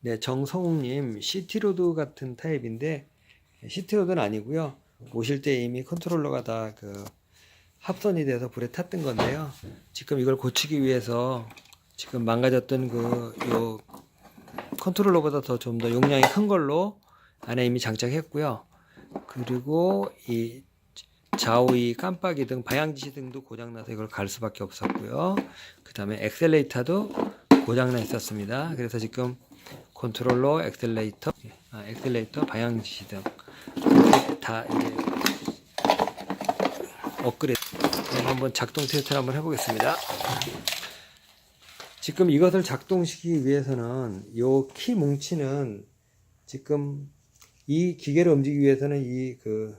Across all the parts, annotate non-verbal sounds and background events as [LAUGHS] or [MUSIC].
네, 정성욱님 시티로드 같은 타입인데 시티로드는 아니고요. 오실 때 이미 컨트롤러가 다 그 합선이 돼서 불에 탔던 건데요. 지금 이걸 고치기 위해서 지금 망가졌던 그 요 컨트롤러보다 더 좀 더 용량이 큰 걸로 안에 이미 장착했고요. 그리고 이 좌우이 깜빡이 등 방향지시 등도 고장나서 이걸 갈 수밖에 없었고요. 그 다음에 엑셀레이터도 고장나 있었습니다. 그래서 지금 컨트롤러, 엑셀레이터, 아, 엑셀레이터, 방향 지시 등 이렇게 다 이제 업그레이드. 한번 작동 테스트를 한번 해보겠습니다. 지금 이것을 작동시키기 위해서는 요키 뭉치는 지금 이 기계를 움직이기 위해서는 이 그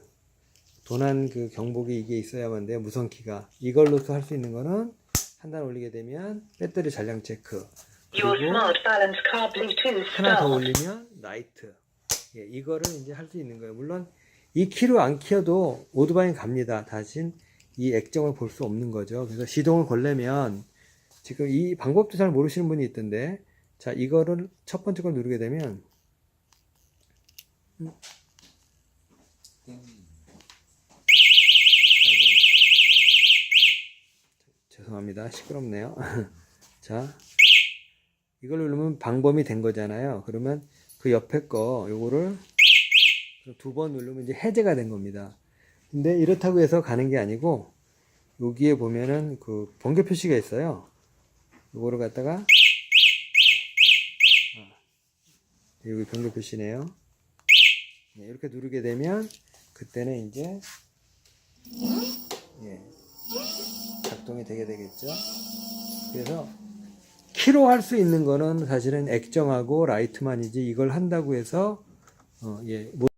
도난 그 경보기 이게 있어야만 돼요. 무선 키가. 이걸로서 할 수 있는 거는 한 단 올리게 되면 배터리 잔량 체크. 그리고 하나 더. 올리면 라이트. 예, 이거를 이제 할 수 있는 거예요. 물론 이 키로 안 키워도 오토바이 갑니다. 대신 이 액정을 볼 수 없는 거죠. 그래서 시동을 걸려면 지금 이 방법도 잘 모르시는 분이 있던데 자 이거를 첫 번째 걸 누르게 되면 음. 죄송합니다. 시끄럽네요. [LAUGHS] 자, 이걸 누르면 방범이 된 거잖아요. 그러면 그 옆에 거 요거를 두 번 누르면 이제 해제가 된 겁니다. 근데 이렇다고 해서 가는 게 아니고 여기에 보면은 그 번개 표시가 있어요. 요거를 갖다가 아, 여기 번개 표시네요. 네, 이렇게 누르게 되면 그때는 이제 예, 작동이 되게 되겠죠. 그래서 키로 할 수 있는 거는 사실은 액정하고 라이트만이지 이걸 한다고 해서 어, 예, 못